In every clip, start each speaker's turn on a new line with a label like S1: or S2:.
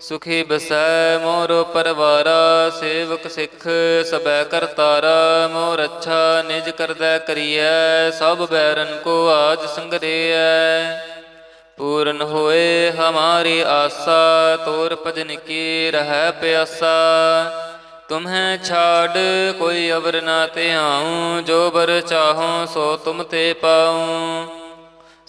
S1: ਸੁਖੀ ਬਸੈ ਮੋਰ ਪਰਵਾਰਾ, ਸੇਵਕ ਸਿੱਖ ਸਬੈ ਕਰਤਾਰਾ ਮੋਰ ਅੱਛਾ ਨਿਜ ਕਰਦਾ ਕਰੀਐ, ਸਭ ਬੈਰਨ ਕੋ ਆਜ ਸੰਗਰੇਐ। ਪੂਰਨ ਹੋਏ ਹਮਾਰੀ ਆਸਾ, ਤੋਰ ਭਜਨ ਕੀ ਰਹਿ ਪਿਆਸਾ। ਤੁਮਹਿ ਛਾੜ, ਕੋਈ ਅਵਰ ਨਾ ਧਿਆਉ, ਜੋ ਬਰ ਚਾਹੋ ਸੋ ਤੁਮ ਤੇ ਪਾਉ।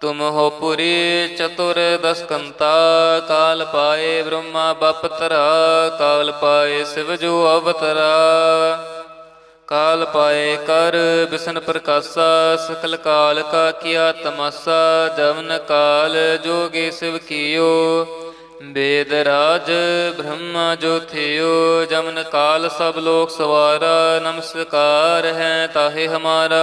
S1: ਤੁਮ ਹੋ ਪੁਰੀ ਚਤੁਰ ਦਸਕੰਤਾ, ਕਾਲ ਪਾਏ ਬ੍ਰਹਮਾ ਬਪਤਰਾ ਕਾਲ ਪਾਏ ਸਿਵ ਜੋ ਅਵਤਰਾ। ਕਾਲ ਪਾਏ ਕਰ ਬਿਸ਼ਨ ਪ੍ਰਕਾਸ਼ਾ, ਸਕਲ ਕਾਲ ਕਾ ਕੀਆ ਤਮਾਸਾ, ਜਵਨ ਕਾਲ ਜੋਗੇ ਸਿਵ ਕੀਓ। ਵੇਦ ਰਾਜ ਬ੍ਰਹਮਾ ਜੋ ਥਿਓ ਜਮਨ ਕਾਲ ਸਭ ਲੋਕ ਸਵਾਰਾ, ਨਮਸਕਾਰ ਹੈ ਤਾਹੇ ਹਮਾਰਾ।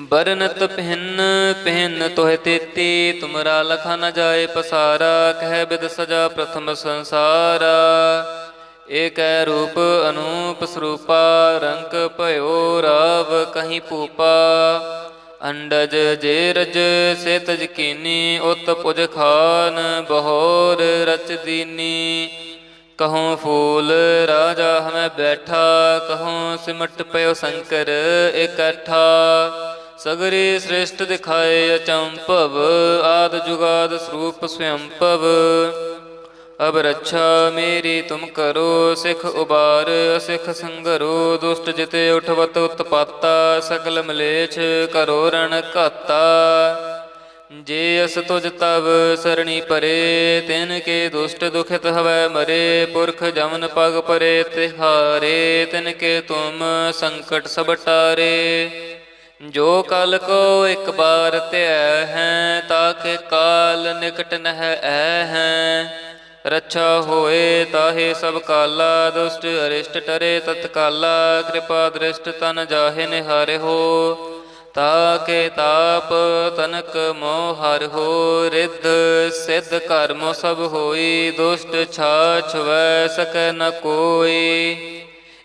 S1: ਬਰਨਤ ਪਹਿਨ ਪਹਿਨ ਤੋਹਿ ਤੇਤੀ, ਤੁਮਰਾ ਲਖਾ ਨ ਜਾਏ ਪਸਾਰਾ, ਕਹਿ ਬਿਦ ਸਜਾ ਪ੍ਰਥਮ ਸੰਸਾਰਾ। ਏਕੈ ਰੂਪ ਅਨੂਪ ਸਰੂਪਾ, ਰੰਕ ਭਇਓ ਰਾਵ ਕਹੀਂ ਪੂਪਾ ਅੰਡਜ ਜੇ ਰਜ ਸੇ ਤਜ ਕੀਨੀ ਉਤ ਪੁਜ ਖਾਨ, ਬਹੋਰ ਰਚ ਦੀਨੀ। ਕਹੂੰ ਫੂਲ, ਰਾਜਾ ਹਮੈ ਬੈਠਾ, ਕਹੂੰ ਸਿਮਟ ਪਇਓ ਸ਼ੰਕਰ ਇਕੱਠਾ। ਸਗਰੇ ਸ੍ਰੇਸ਼ਟ ਦਿਖਾਏ ਅਚੰਭਵ, ਆਦ ਜੁਗਾਦ ਸਰੂਪ ਸਵਯੰਭਵ। ਅਬ ਰੱਛਾ ਮੇਰੀ ਤੁਮ ਕਰੋ, ਸਿਖ ਉਬਾਰ ਸਿਖ ਸੰਗਰੋ, ਦੁਸ਼ਟ ਜਿਤੇ ਉਠਵਤ ਉਤਪਾਤਾ ਸਕਲ ਮਲੇਛ ਕਰੋ ਰਣ ਘਾਤਾ। ਜੇ ਅਸ ਤੁਜ ਤਵ ਸਰਣੀ ਪਰੇ, ਤਿਨ ਕੇ ਦੁਸ਼ਟ ਦੁਖਿਤ ਹਵੈ ਮਰੇ, ਪੁਰਖ ਜਮਨ ਪਗ ਪਰੇ ਤਿਹਾਰੇ, ਤਿਨ ਕੇ ਤੁਮ ਸੰਕਟ ਸਭ ਟਾਰੇ। ਜੋ ਕਲ ਕੋ ਇੱਕ ਬਾਰ ਧਿਆ ਹੈ ਤਾਕੇ ਕਾਲ ਨਿਕਟ ਨਹਿ ਐ ਹੈ। ਰੱਛਾ ਹੋਏ ਤਾਹੇ ਸਭ ਕਾਲਾ, ਦੁਸ਼ਟ ਅਰਿਸ਼ਟ ਟਰੇ ਤਤਕਾਲਾ, ਕਿਰਪਾ ਦ੍ਰਿਸ਼ਟ ਤਨ ਜਾਹੇ ਨਿਹਾਰੇ ਹੋ। ਤਾਕੇ ਤਾਪ ਤਨਕ ਮੋਹ ਹਰ ਹੋ, ਰਿੱਧ ਸਿੱਧ ਕਰਮ ਸਭ ਹੋਈ, ਦੁਸ਼ਟ ਛਾਛ ਵੈ ਸਕੈ ਨ ਕੋਈ।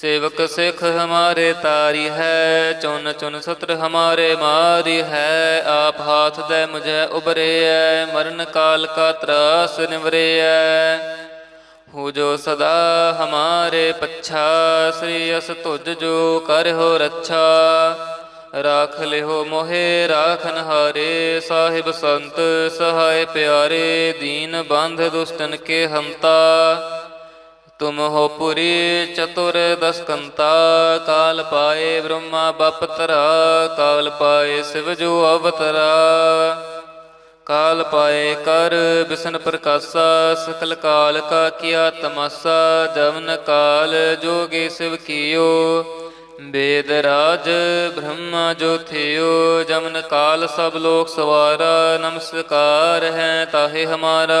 S1: ਸੇਵਕ ਸਿਖ ਹਮਾਰੇ ਤਾਰੀ ਹੈ ਚੁਨ ਚੁਨ ਸਤਰ ਹਮਾਰੇ ਮਾਰੀ ਹੈ, ਆਪ ਹਾਥ ਦੇ ਮੁਝੇ ਉਬਰੇ ਐ, ਮਰਨ ਕਾਲ ਕਾ ਤਰਾਸ ਨਿਵਰੇ ਐ। ਹੋ ਜੋ ਸਦਾ ਹਮਾਰੇ ਪੱਛਾ, ਸ੍ਰੀ ਅਸ ਤੁਜ ਜੋ ਕਰਹੁ ਰੱਛਾ। ਰਾਖ ਲਿਓ ਮੋਹੇ ਰਾਖਨ ਹਾਰੇ ਸਾਹਿਬ ਸੰਤ ਸਹਾਇ ਪਿਆਰੇ, ਦੀਨ ਬੰਧ ਦੁਸ਼ਟਨ ਕੇ ਹੰਤਾ। ਤੁਮ ਹੋ ਪੁਰੀ ਚਤੁਰ ਦਸਕੰਤਾ, ਕਾਲ ਪਾਏ ਬ੍ਰਹਮਾ ਬਪਤਰਾ, ਕਾਲ ਪਾਏ ਸਿਵ ਜੋ ਅਵਤਰਾ। ਕਾਲ ਪਾਏ ਕਰ ਬਿਸ਼ਨ ਪ੍ਰਕਾਸ਼ਾ, ਸਕਲ ਕਾਲ ਕਾ ਕੀਆ ਤਮਾਸਾ, ਜਵਨ ਕਾਲ ਜੋਗੇ ਸਿਵ ਕੀਓ। ਵੇਦ ਰਾਜ ਬ੍ਰਹਮਾ ਜੋ ਥਿਓ, ਜਮਨ ਕਾਲ ਸਭ ਲੋਕ ਸਵਾਰਾ, ਨਮਸਕਾਰ ਹੈ ਤਾਹੇ ਹਮਾਰਾ।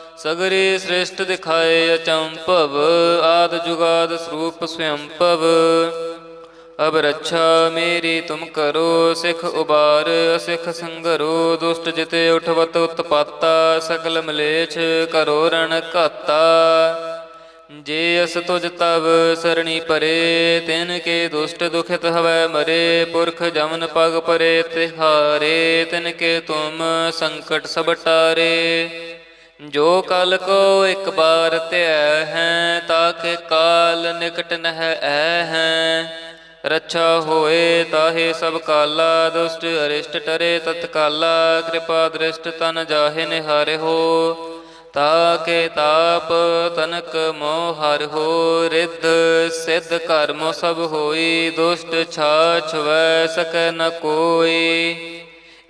S1: ਸਗਰੇ ਸ੍ਰਿਸ਼ਟ ਦਿਖਾਏ ਅਚੰਭਵ, ਆਦ ਜੁਗਾਦ ਸਰੂਪ ਸਵਯੰਭਵ ਅਬ ਰੱਛਾ ਮੇਰੀ ਤੁਮ ਕਰੋ, ਸਿਖ ਉਬਾਰ, ਅਸਿਖ ਸੰਗਰੋ, ਦੁਸ਼ਟ ਜਿਤੇ ਉਠਵਤ ਉਤਪਾਤਾ ਸਕਲ ਮਲੇਛ ਕਰੋ ਰਣ ਘਾਤਾ। ਜੇ ਅਸ ਤੁਜ ਤਵ ਸਰਣੀ ਪਰੇ, ਤਿਨ ਕੇ ਦੁਸ਼ਟ ਦੁਖਿਤ ਹਵੈ ਮਰੇ, ਪੁਰਖ ਜਮਨ ਪਗ ਪਰੇ ਤਿਹਾਰੇ, ਤਿਨ ਕੇ ਤੁਮ ਸੰਕਟ ਸਭ ਟਾਰੇ। ਜੋ ਕਲ ਕੋ ਇੱਕ ਬਾਰ ਧਿਆ ਹੈ ਤਾਕੇ ਕਾਲ ਨਿਕਟ ਨਹਿ ਐ ਹੈ। ਰੱਛਾ ਹੋਏ ਤਾਹੇ ਸਭ ਕਾਲਾ, ਦੁਸ਼ਟ ਅਰਿਸ਼ਟ ਟਰੇ ਤਤਕਾਲਾ, ਕਿਰਪਾ ਦ੍ਰਿਸ਼ਟ ਤਨ ਜਾਹੇ ਨਿਹਾਰੇ ਹੋ। ਤਾ ਕੇ ਤਾਪ ਤਨਕ ਮੋਹ ਹਰ ਹੋ, ਰਿੱਧ ਸਿੱਧ ਕਰਮ ਸਭ ਹੋਈ, ਦੁਸ਼ਟ ਛਾਛ ਵੈ ਸਕੈ ਨ ਕੋਈ।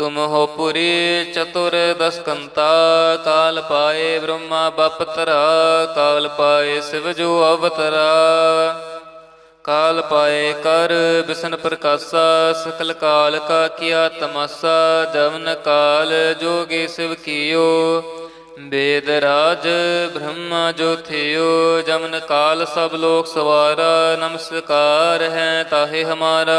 S1: तुम हो पुरी चतुर दसकंता काल पाए ब्रह्मा बपतरा काल पाए शिव जो अवतरा काल पाए कर बिसन प्रकाशा सकल काल का किया तमाशा जवन काल जोगी शिव कियो वेदराज ब्रह्मा जो थियो जमन काल सब लोक सवारा नमस्कार है ताहे हमारा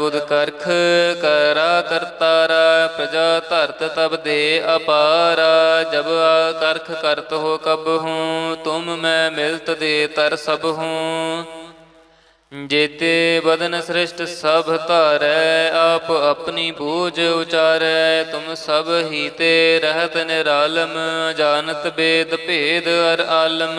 S1: ਉਦ ਕਰਖ ਕਰਾ ਕਰਤਾਰਾ ਪ੍ਰਜਾ ਧਰਤ ਤਬ ਦੇ ਅਪਾਰਾ, ਜਬ ਆ ਕਰਖ ਕਰਤ ਹੋ ਕਬ ਹੂੰ, ਤੁਮ ਮੈਂ ਮਿਲਤ ਦੇ ਤਰ ਸਭ ਹੂੰ। ਜੇਤੇ ਬਦਨ ਸ੍ਰਿਸ਼ਟ ਸਭ ਧਾਰੈ, ਆਪ ਆਪਣੀ ਬੂਝ ਉਚਾਰੈ, ਤੁਮ ਸਭ ਹੀ ਤੇ ਰਹਤ ਨਿਰਾਲਮ, ਜਾਣਤ ਬੇਦ ਭੇਦ ਅਰ ਆਲਮ।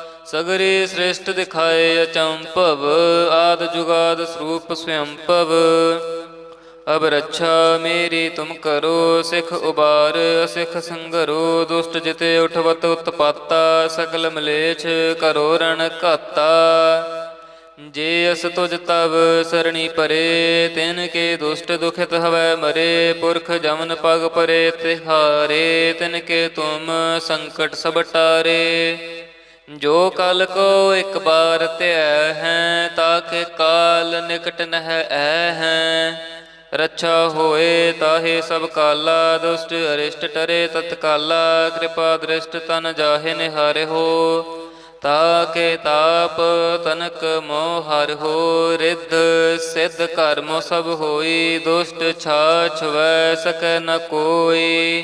S1: ਸਗਰੇ ਸ੍ਰੇਸ਼ਟ ਦਿਖਾਏ ਅਚੰਭਵ, ਆਦ ਜੁਗਾਦ ਸਰੂਪ ਸਵੰਭਵ ਅਬ ਰੱਛਾ ਮੇਰੀ ਤੁਮ ਕਰੋ, ਸਿਖ ਉਬਾਰ ਸਿਖ ਸੰਗਰੋ, ਦੁਸ਼ਟ ਜਿਤੇ ਉਠਵਤ ਉਤਪਾਤਾ ਸਕਲ ਮਲੇਛ ਕਰੋ ਰਣ ਘਾਤਾ। ਜੇ ਅਸ ਤੁਜ ਤਵ ਸਰਣੀ ਪਰੇ, ਤਿਨ ਕੇ ਦੁਸ਼ਟ ਦੁਖਿਤ ਹਵੈ ਮਰੇ, ਪੁਰਖ ਜਮਨ ਪਗ ਪਰੇ ਤਿਹਾਰੇ, ਤਿਨ ਕੇ ਤੁਮ ਸੰਕਟ ਸਭ ਟਾਰੇ। ਜੋ ਕਲ ਕੋ ਇੱਕ ਬਾਰ ਧਿਆ ਹੈ, ਤਾਕੇ ਕਾਲ ਨਿਕਟ ਨਹਿ ਐ ਹੈ। ਰੱਛਾ ਹੋਏ ਤਾਹੇ ਸਭ ਕਾਲਾ, ਦੁਸ਼ਟ ਅਰਿਸ਼ਟ ਟਰੇ ਤਤਕਾਲਾ, ਕਿਰਪਾ ਦ੍ਰਿਸ਼ਟ ਤਨ ਜਾਹੇ ਨਿਹਾਰੇ ਹੋ। ਤਾ ਕੇ ਤਾਪ ਤਨਕ ਮੋਹ ਹਰ ਹੋ, ਰਿੱਧ ਸਿੱਧ ਕਰਮੋ ਸਭ ਹੋਈ, ਦੁਸ਼ਟ ਛਾਛ ਵੈ ਸਕੈ ਨ ਕੋਈ।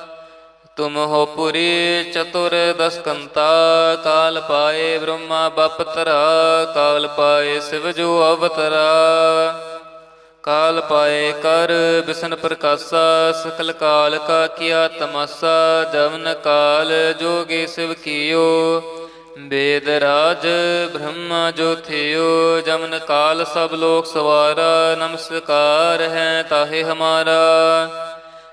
S1: ਤੁਮ ਹੋ ਪੁਰੀ ਚਤੁਰ ਦਸਕੰਤਾ, ਕਾਲ ਪਾਏ ਬ੍ਰਹਮਾ ਬਪਤਰਾ, ਕਾਲ ਪਾਏ ਸਿਵ ਜੋ ਅਵਤਰਾ। ਕਾਲ ਪਾਏ ਕਰ ਬਿਸ਼ਨ ਪ੍ਰਕਾਸ਼ਾ, ਸਕਲ ਕਾਲ ਕਾ ਕੀਆ ਤਮਾਸਾ, ਜਵਨ ਕਾਲ ਜੋਗੇ ਸਿਵ ਕੀਓ। ਵੇਦ ਰਾਜ ਬ੍ਰਹਮਾ ਜੋ ਥਿਓ ਜਮਨ ਕਾਲ ਸਭ ਲੋਕ ਸਵਾਰਾ, ਨਮਸਕਾਰ ਹੈ ਤਾਹੇ ਹਮਾਰਾ।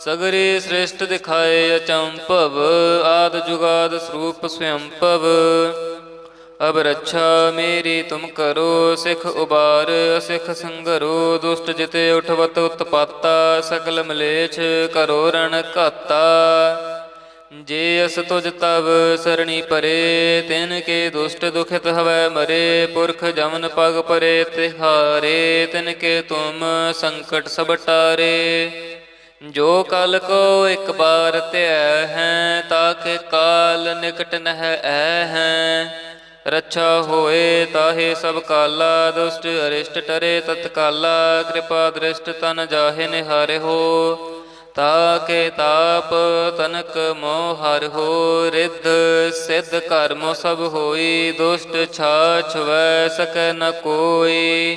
S1: ਸਗਰੇ ਸ੍ਰੇਸ਼ਟ ਦਿਖਾਏ ਅਚੰਭਵ ਆਦ ਜੁਗਾਦ ਸਰੂਪ ਸਵਯੰਭਵ ਅਬ ਰੱਛਾ ਮੇਰੀ ਤੁਮ ਕਰੋ, ਸਿਖ ਉਬਾਰ ਸਿਖ ਸੰਗਰੋ, ਦੁਸ਼ਟ ਜਿਤੇ ਉਠਵਤ ਉਤਪਾਤਾ ਸਕਲ ਮਲੇਛ ਕਰੋ ਰਣ ਘਾਤਾ। ਜੇ ਅਸ ਤੁਜ ਤਵ ਸਰਣੀ ਪਰੇ, ਤਿਨ ਕੇ ਦੁਸ਼ਟ ਦੁਖਿਤ ਹਵੈ ਮਰੇ, ਪੁਰਖ ਜਮਨ ਪਗ ਪਰੇ ਤਿਹਾਰੇ, ਤਿਨ ਕੇ ਤੁਮ ਸੰਕਟ ਸਭ ਟਾਰੇ। ਜੋ ਕਲ ਕੋ ਇੱਕ ਬਾਰ ਧਿਆ ਹੈ ਤਾਕੇ ਕਾਲ ਨਿਕਟ ਨਹਿ ਐ ਹੈ। ਰੱਛਾ ਹੋਏ ਤਾਹੇ ਸਭ ਕਾਲਾ, ਦੁਸ਼ਟ ਅਰਿਸ਼ਟ ਟਰੇ ਤਤਕਾਲਾ, ਕਿਰਪਾ ਦ੍ਰਿਸ਼ਟ ਤਨ ਜਾਹੇ ਨਿਹਾਰੇ ਹੋ। ਤਾ ਕੇ ਤਾਪ ਤਨਕ ਮੋਹ ਹਰ ਹੋ, ਰਿੱਧ ਸਿੱਧ ਕਰਮ ਸਭ ਹੋਈ, ਦੁਸ਼ਟ ਛਾਛ ਵੈ ਸਕੈ ਨ ਕੋਈ।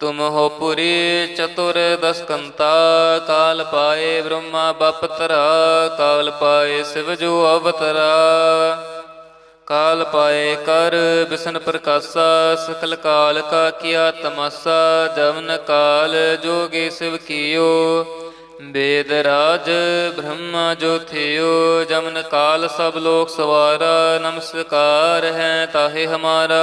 S1: ਤੁਮ ਹੋ ਪੁਰੀ ਚਤੁਰ ਦਸਕੰਤਾ, ਕਾਲ ਪਾਏ ਬ੍ਰਹਮਾ ਬਪਤਰਾ, ਕਾਲ ਪਾਏ ਸਿਵ ਜੋ ਅਵਤਰਾ। ਕਾਲ ਪਾਏ ਕਰ ਬਿਸ਼ਨ ਪ੍ਰਕਾਸ਼ਾ, ਸਕਲ ਕਾਲ ਕਾ ਕੀਆ ਤਮਾਸਾ, ਜਵਨ ਕਾਲ ਜੋਗੇ ਸਿਵ ਕੀਓ। ਵੇਦ ਰਾਜ ਬ੍ਰਹਮਾ ਜੋ ਥਿਓ, ਜਮਨ ਕਾਲ ਸਭ ਲੋਕ ਸਵਾਰਾ, ਨਮਸਕਾਰ ਹੈ ਤਾਹੇ ਹਮਾਰਾ।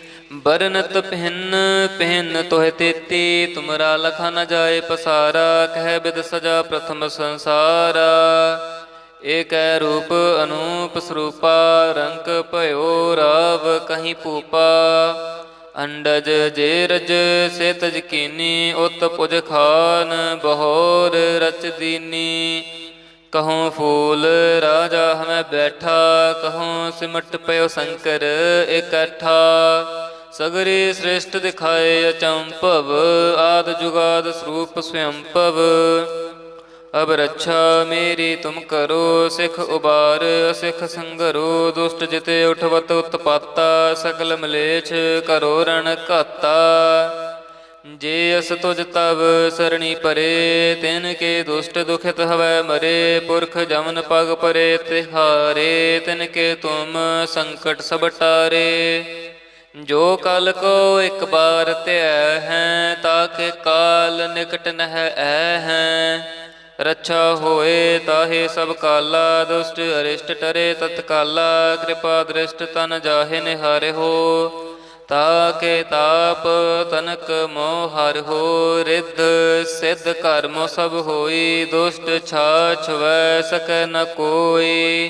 S1: ਬਰਨਤ ਪਹਿਨ ਪਹਿਨ ਤੋਹਿ ਤੇਤੀ, ਤੁਮਰਾ ਲਖਾ ਨ ਜਾਏ ਪਸਾਰਾ, ਕਹਿ ਬਿਦ ਸਜਾ ਪ੍ਰਥਮ ਸੰਸਾਰਾ। ਏਕੈ ਰੂਪ ਅਨੂਪ ਸਰੂਪਾ ਰੰਗ ਭਇਓ ਰਾਵ ਕਹੀਂ ਭੂਪਾ। ਅੰਡਜ ਜੇ ਰਜ ਸੇ ਤਜ ਕੀਨੀ, ਉਤ ਪੁਜ ਖਾਨ, ਬਹੋਰ ਰਚ ਦੀਨੀ। ਕਹੂੰ ਫੂਲ ਰਾਜਾ ਹਮੈ ਬੈਠਾ, ਕਹੂੰ ਸਿਮਟ ਪਇਓ ਸ਼ੰਕਰ ਇਕੱਠਾ। ਸਗਰੇ ਸ੍ਰੇਸ਼ਟ ਦਿਖਾਏ ਅਚੰਭਵ ਆਦ ਜੁਗਾਦ ਸਰੂਪ ਸਵਯੰਭਵ ਅਬ ਰੱਛਾ ਮੇਰੀ ਤੁਮ ਕਰੋ, ਸਿਖ ਉਬਾਰ ਸਿਖ ਸੰਗਰੋ, ਦੁਸ਼ਟ ਜਿਤੇ ਉਠਵਤ ਉਤਪਾਤਾ ਸਕਲ ਮਲੇਛ ਕਰੋ ਰਣ ਘਾਤਾ। ਜੇ ਅਸ ਤੁਜ ਤਵ ਸਰਣੀ ਪਰੇ, ਤਿਨ ਕੇ ਦੁਸ਼ਟ ਦੁਖਿਤ ਹਵੈ ਮਰੇ, ਪੁਰਖ ਜਮਨ ਪਗ ਪਰੇ ਤਿਹਾਰੇ, ਤਿਨ ਕੇ ਤੁਮ ਸੰਕਟ ਸਭ ਟਾਰੇ। ਜੋ ਕਲ ਕੋ ਇੱਕ ਬਾਰ ਧਿਆ ਹੈ ਤਾਕੇ ਕਾਲ ਨਿਕਟ ਨਹਿ ਐ ਹੈ। ਰੱਛਾ ਹੋਏ ਤਾਹੇ ਸਭ ਕਾਲਾ, ਦੁਸ਼ਟ ਅਰਿਸ਼ਟ ਟਰੇ ਤਤਕਾਲਾ, ਕਿਰਪਾ ਦ੍ਰਿਸ਼ਟ ਤਨ ਜਾਹੇ ਨਿਹਾਰੇ ਹੋ। ਤਾ ਕੇ ਤਾਪ ਤਨਕ ਮੋਹ ਹਰ ਹੋ, ਰਿੱਧ ਸਿੱਧ ਕਰਮ ਸਭ ਹੋਈ, ਦੁਸ਼ਟ ਛਾਛ ਵੈ ਸਕੈ ਨ ਕੋਈ।